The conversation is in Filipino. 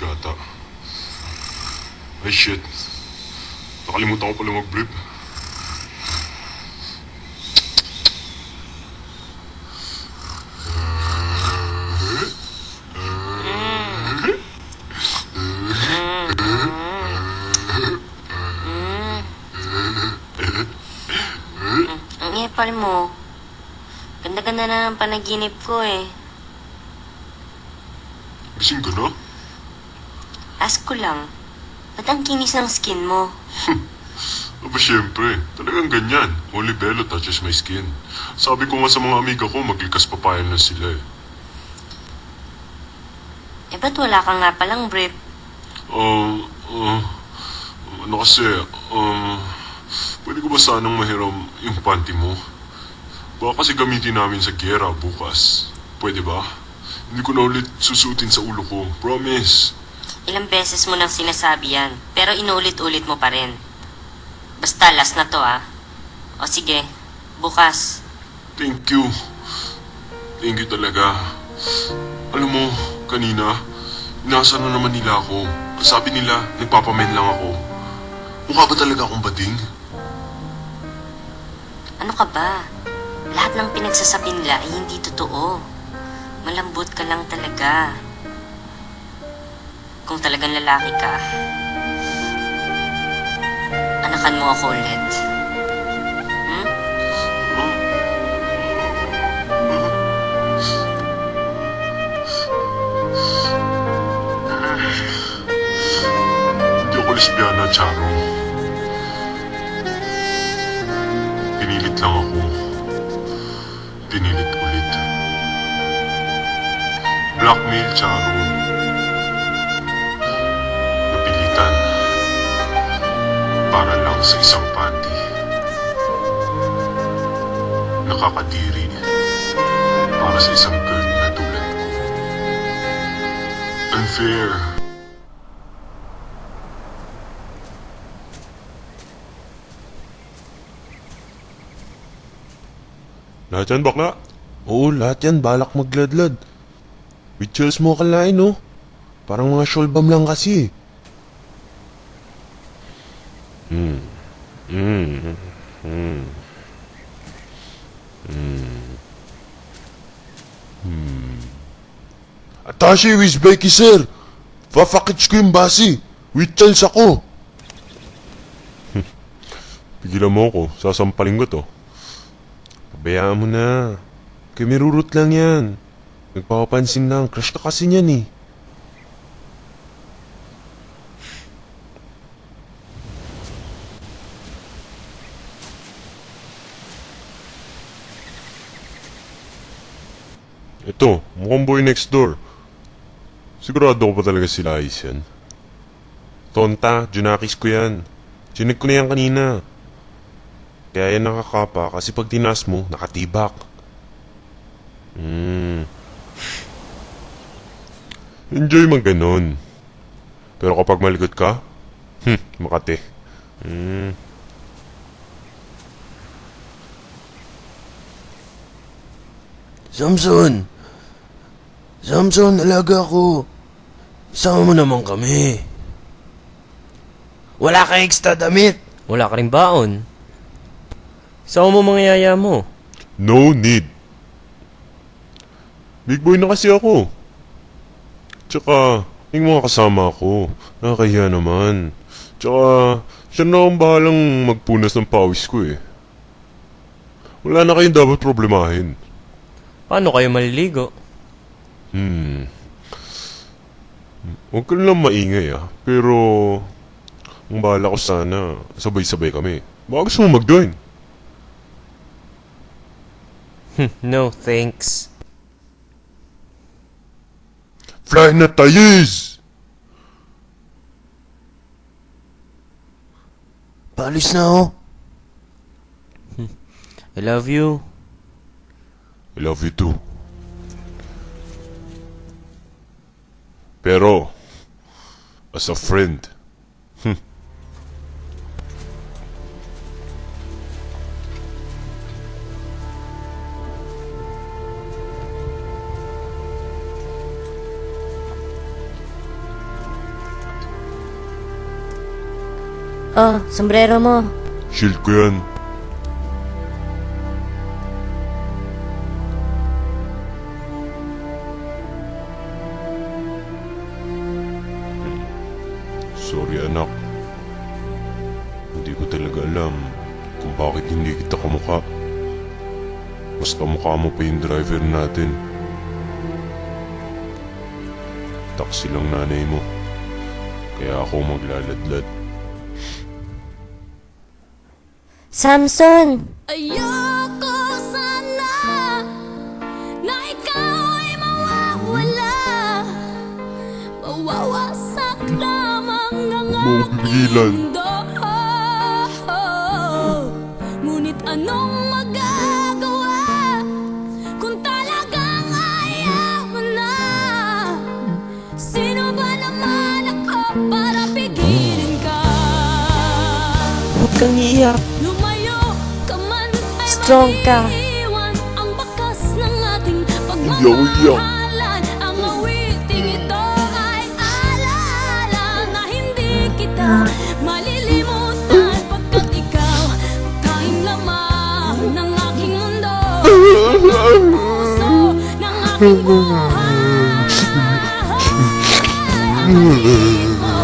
tahimik ata. Ay shit. Nakalimutan ko pala mag-brief. Ang epal mo. Ganda-ganda na ng panaginip ko eh. Gising ka na? Ask ko lang, ba't ang kinis ng skin mo? Aba syempre, talagang ganyan. Only Bello touches my skin. Sabi ko nga sa mga amiga ko, maglikas papayan na sila eh. Eh ba't wala ka nga palang brief? Um, uh, ano kasi, um, pwede ko ba sanang mahiram yung panty mo? Baka kasi gamitin namin sa gera bukas. Pwede ba? Hindi ko na ulit susutin sa ulo ko. Promise. Ilang beses mo nang sinasabi yan, pero inulit-ulit mo pa rin. Basta last na to ah. O sige, bukas. Thank you. Thank you talaga. Alam mo, kanina, inasa na naman nila ako. Sabi nila, nagpapamen lang ako. Mukha ba talaga akong bading? Ano ka ba? Lahat ng pinagsasabi nila ay hindi totoo. Malambot ka lang talaga. Kung talagang lalaki ka, anakan mo ako ulit. Hmm? Hindi ako lesbiana, Charo. Pinilit lang ako. Pinilit ulit. Blackmail, Charo. Para lang sa isang panty. Nakakadiri. Para sa isang girl na tulad ko. Unfair. Lahat yan, bakla? Oo, lahat yan. Balak magladlad. With chills mo kalain, no? Parang mga shulbam lang kasi. Hmm. Hmm. Hmm. Hmm. Hmm. Atashi with Becky, sir. Fafakits ko yung basi. With chills ako. Pigilan mo ako, sasampalin ko to. Pabayaan mo na. Kumirurot lang yan. Nagpapapansin lang. Crush ka kasi niyan eh. Ito, mukhang boy next door. Sigurado ko pa talaga sila ayos yan. Tonta, Junakis ko yan. Chinig ko na yan kanina. Kaya yan nakakapa kasi pag tinas mo, nakatibak. Hmm. Enjoy man ganun. Pero kapag malikot ka, hmm, makate. Hmm. Samson! Samson, alaga ko. Sama mo naman kami. Wala ka extra damit. Wala ka rin baon. Saan mo mga yaya mo? No need. Big boy na kasi ako. Tsaka, yung mga kasama ko, nakakahiya naman. Tsaka, siya na akong bahalang magpunas ng pawis ko eh. Wala na kayong dapat problemahin. Paano kayo maliligo? Hmm. Huwag ka lang maingay ah. Pero, ang bahala ko sana, sabay-sabay kami. Baka gusto mo mag-join. no, thanks. Fly na tayis! Paalis na ako. I love you. I love you too. Pero, as a friend, hmm. Oh, sombrero mo. Shield ko yan. Sorry anak. Hindi ko talaga alam kung bakit hindi kita kamukha. Mas kamukha mo pa yung driver natin. Taksi lang nanay mo. Kaya ako maglaladlad. Samson! Ayoko mo pigilan. Ngunit anong magagawa Kung talagang ayaw mo na Sino ba naman ako para pigilin ka Huwag kang iiyak. Lumayo ka man ay Strong ka. maiiwan Ang bakas ng ating Hindi ako iyak. Malilimutan Pagkat ikaw tanging laman ng aking mundo. Puso ng Ang pag-ibig mo